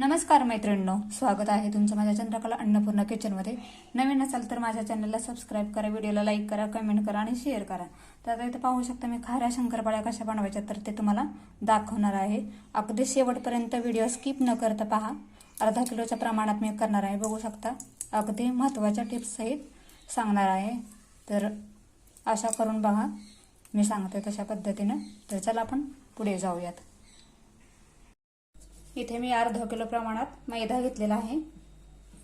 नमस्कार मैत्रिणींनो स्वागत आहे तुमचं माझ्या चंद्रकला अन्नपूर्णा किचनमध्ये नवीन असाल तर माझ्या चॅनलला सबस्क्राईब करा व्हिडिओला लाईक करा कमेंट करा आणि शेअर करा. तर आता इथं पाहू शकता मी खाऱ्या शंकरपाळ्या कशा बनवायच्या तर ते तुम्हाला दाखवणार आहे. अगदी शेवटपर्यंत व्हिडिओ स्किप न करता पहा. अर्धा किलोच्या प्रमाणात मी करणार आहे. बघू शकता अगदी महत्त्वाच्या टिप्ससहित सांगणार आहे. तर अशा करून बघा. मी सांगते तशा पद्धतीनं. तर चला आपण पुढे जाऊयात. इथे मी अर्धा किलो प्रमाणात मैदा घेतलेला आहे.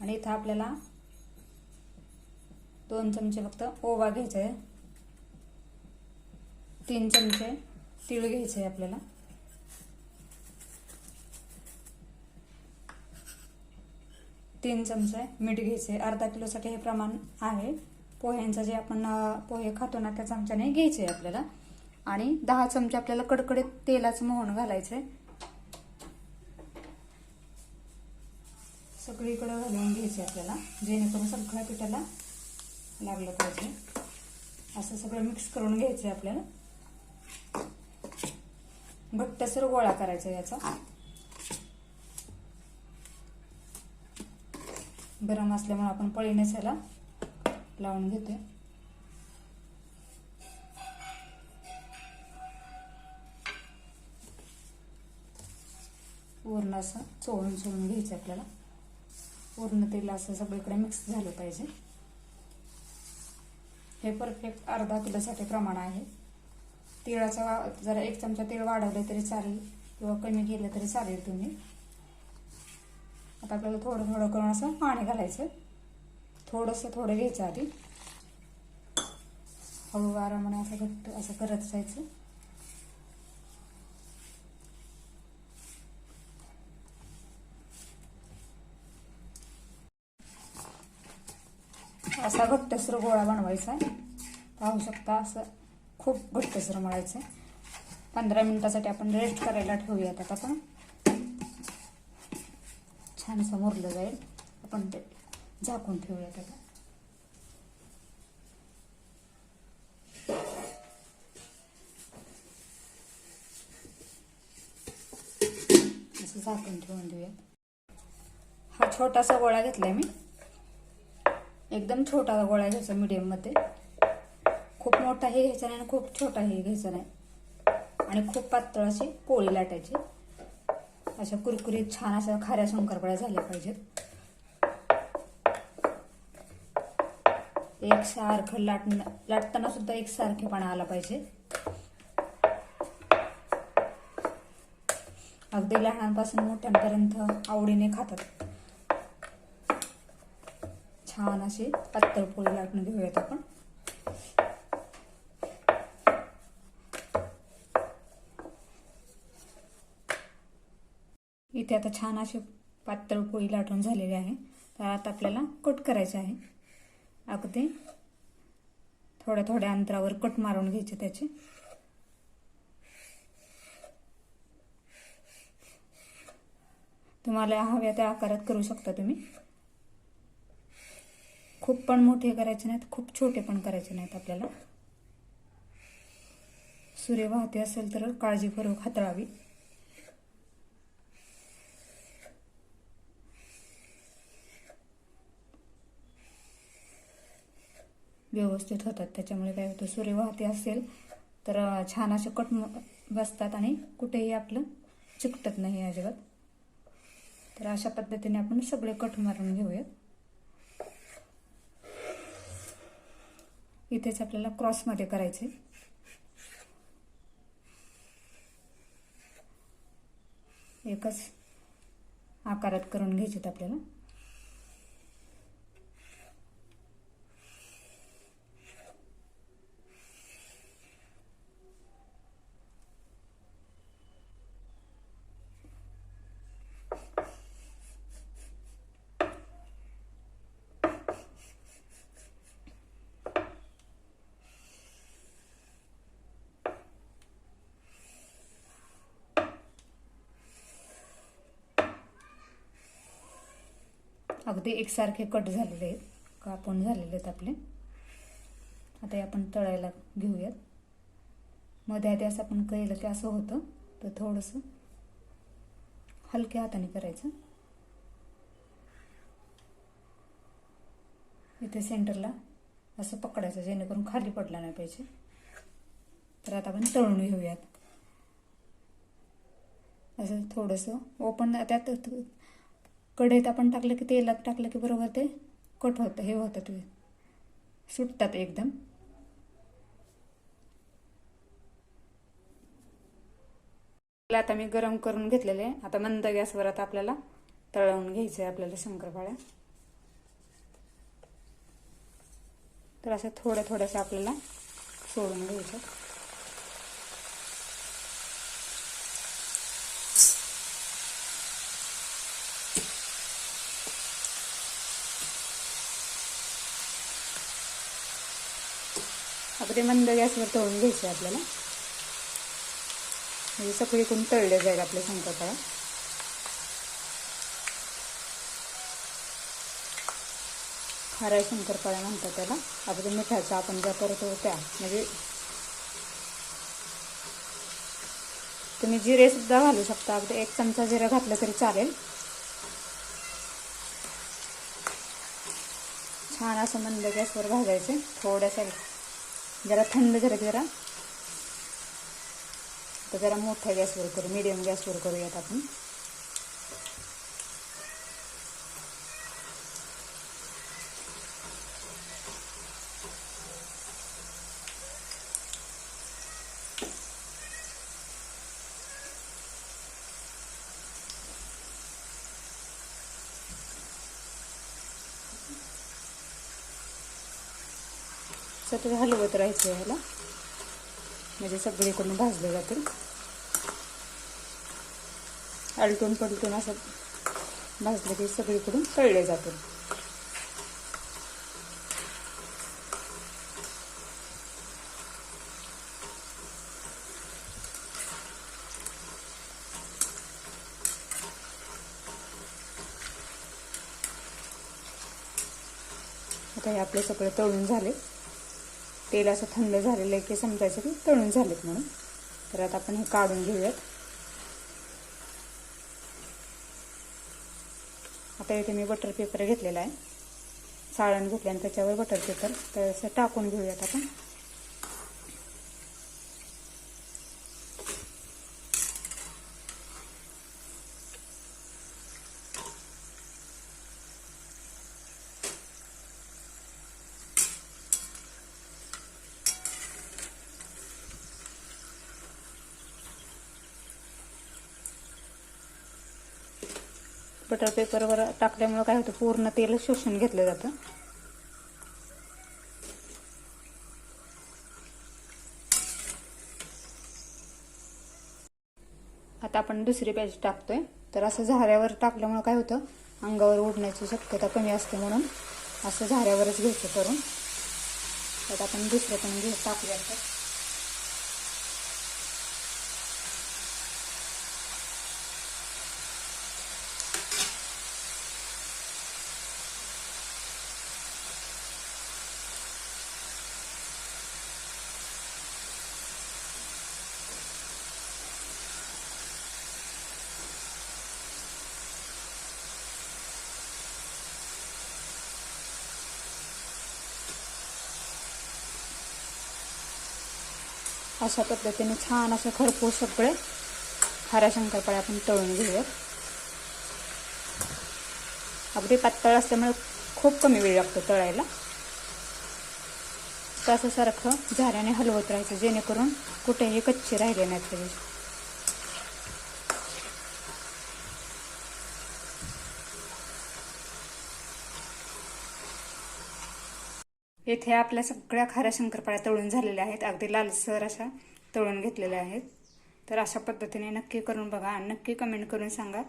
आणि इथं आपल्याला दोन चमचे फक्त ओवा घ्यायचा आहे. तीन चमचे तीळ घ्यायचे आहे आपल्याला. तीन चमचे मीठ घ्यायचे अर्धा किलोसाठी हे प्रमाण आहे. पोह्यांचं जे आपण पोहे खातो ना त्या चमच्याने घ्यायचे आहे आपल्याला. आणि दहा चमचे आपल्याला कडकडीत तेलाचं मोहन घालायचं आहे सगळीकडं घालून घ्यायचे आपल्याला. जेणेकरून सगळ्या पिठाला लागलं पाहिजे. असं सगळं मिक्स करून घ्यायचं आहे आपल्याला घट्टसर गोळा करायचा याचा. गरम असल्यामुळे आपण पळीनेच याला लावून घेते पूर्ण असं चोळून चोळून घ्यायचं आपल्याला. पूर्ण तेल असं सगळीकडे मिक्स झालं पाहिजे. हे परफेक्ट अर्धा किलोसाठी प्रमाण आहे. तिळाचा वा- जरा एक चमचा तीळ वाढवलं तरी चालेल किंवा कमी केलं तरी चालेल तुम्ही. आता आपल्याला थोडं थोडं करून असं पाणी घालायचं. थोडंसं थोडं घ्यायचं आधी. हळू वारामुळे असं घट्ट असं करत जायचं. असा घट्टसर गोळा बनवायचा आहे. पाहू शकता असं खूप घट्टसर मळायचं आहे. पंधरा मिनिटासाठी आपण रेस्ट करायला ठेवूयात आता पण. छानसं मुरलं जाईल. आपण ते झाकून ठेवूयात आता. असं झाकून ठेवून देऊयात. हा छोटासा गोळा घेतलाय मी. एकदम छोटा गोळा घ्यायचा मीडियममध्ये खूप मोठाही घ्यायचा नाही आणि खूप छोटाही घ्यायचा नाही. आणि खूप पातळ अशी पोळी लाटायची. अशा कुरकुरीत छान अशा खाऱ्या शंकरपाळ्या झाल्या पाहिजेत. एक सारखं लाट लाटताना सुद्धा एक सारखेपणा आला पाहिजे. अगदी लहानांपासून मोठ्यांपर्यंत आवडीने खातात. छान अशी पातळ पोळी लाटून घेऊयात आपण. इथे आता छान अशी पातळ पोळी लाटून झालेली आहे. तर आता आपल्याला कट करायचे आहे. अगदी थोड्या थोड्या अंतरावर कट मारून घ्यायचे त्याचे. तुम्हाला हव्या त्या आकारात करू शकता तुम्ही. खूप पण मोठे करायचे नाहीत खूप छोटे पण करायचे नाहीत आपल्याला. सूर्य वाहते असेल तर काळजीपूर्वक हाताळावी. व्यवस्थित होतात त्याच्यामुळे काय होतं सूर्य वाहते असेल तर छान असे कट बसतात आणि कुठेही आपलं चिकटत नाही अजिबात. तर अशा पद्धतीने आपण सगळे कट मारून घेऊयात. इथेच आपल्याला क्रॉसमध्ये करायचे एकच आकारात करून घ्यायचे आपल्याला. अगदी एकसारखे कट झालेले आहेत. कापून झालेले आहेत आपले. आता हे आपण तळायला घेऊयात. मध्ये आधी असं आपण केलं की असं होतं तर थोडंसं हलक्या हाताने करायचं. इथे सेंटरला असं पकडायचं जेणेकरून खाली पडला नाही पाहिजे. तर आता आपण तळून घेऊयात. असं थोडंसं ओपन त्यात कढईत आपण टाकलं की तेलात टाकलं की बरोबर ते कट होतं हे होतं ते. सुटतात एकदम. आता मी गरम करून घेतलेले आता मंद गॅसवर आता आपल्याला तळवून घ्यायचं आहे आपल्याला शंकरपाळ्या. तर असं थोड्या थोड्याशा आपल्याला सोडून घ्यायचं आपण ते मंद गॅसवर तळून घ्यायचं आहे आपल्याला. म्हणजे सगळीकडून तळले जाईल आपल्या शंकरपाळ्या खारा शंकरपाळ्या म्हणतात त्याला. अगदी मिठाचा आपण ज्या करतो त्या म्हणजे तुम्ही जिरे सुद्धा घालू शकता. अगदी एक चमचा जिरं घातलं तरी चालेल. छान असं मंद गॅसवर भाजायचे. थोड्याशा जरा थंड झालं जरा. तर जरा मोठ्या गॅसवर करू मिडियम गॅसवर करूयात आपण. सतत हलवत राहायचं ह्याला म्हणजे सगळीकडून भाजलं जातील आलटून पलटून असं भाजलं की सगळीकडून तळले जातील आता हे आपले सगळे तळून झाले तेल असं थंड झालेलं आहे की समजायचं की तळून झालेत म्हणून. तर आता आपण हे काढून घेऊयात. आता इथे मी बटर पेपर घेतलेला आहे. साळण घेतले आणि त्याच्यावर बटर पेपर तर असं टाकून घेऊयात आपण. बटर पेपरवर टाकल्यामुळं काय होतं पूर्ण तेल शोषून घेतलं जातं. आता आपण दुसरी पेज टाकतोय. तर असं झाऱ्यावर टाकल्यामुळं काय होतं अंगावर उडण्याची शक्यता कमी असते म्हणून असं झाऱ्यावरच घ्यायचं करून. तर आपण दुसरं पण घे टाकूया अशा पद्धतीने छान असं खरपूस सगळे खाऱ्या शंकरपाळ्या आपण तळून घेऊयात. अगदी पातळ असल्यामुळे खूप कमी वेळ लागतो तळायला. तसं सारखं झाऱ्याने हलवत राहायचं जेणेकरून कुठेही कच्चे राहिले नाहीत त्याचे येथे आपल्या सगळ्या खाऱ्या शंकरपाळ्या तळून झालेल्या आहेत. अगदी लालसर अशा तळून घेतलेल्या आहेत. तर अशा पद्धतीने नक्की करून बघा आणि नक्की कमेंट करून सांगा.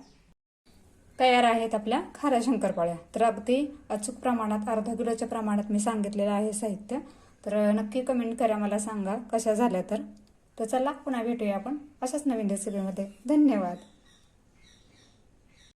तयार आहेत आपल्या खाऱ्या शंकरपाळ्या. तर अगदी अचूक प्रमाणात अर्धा किलोच्या प्रमाणात मी सांगितलेलं आहे साहित्य. तर नक्की कमेंट करा मला सांगा कशा झाल्या तर. तर चला पुन्हा भेटूया आपण अशाच नवीन रेसिपीमध्ये धन्यवाद.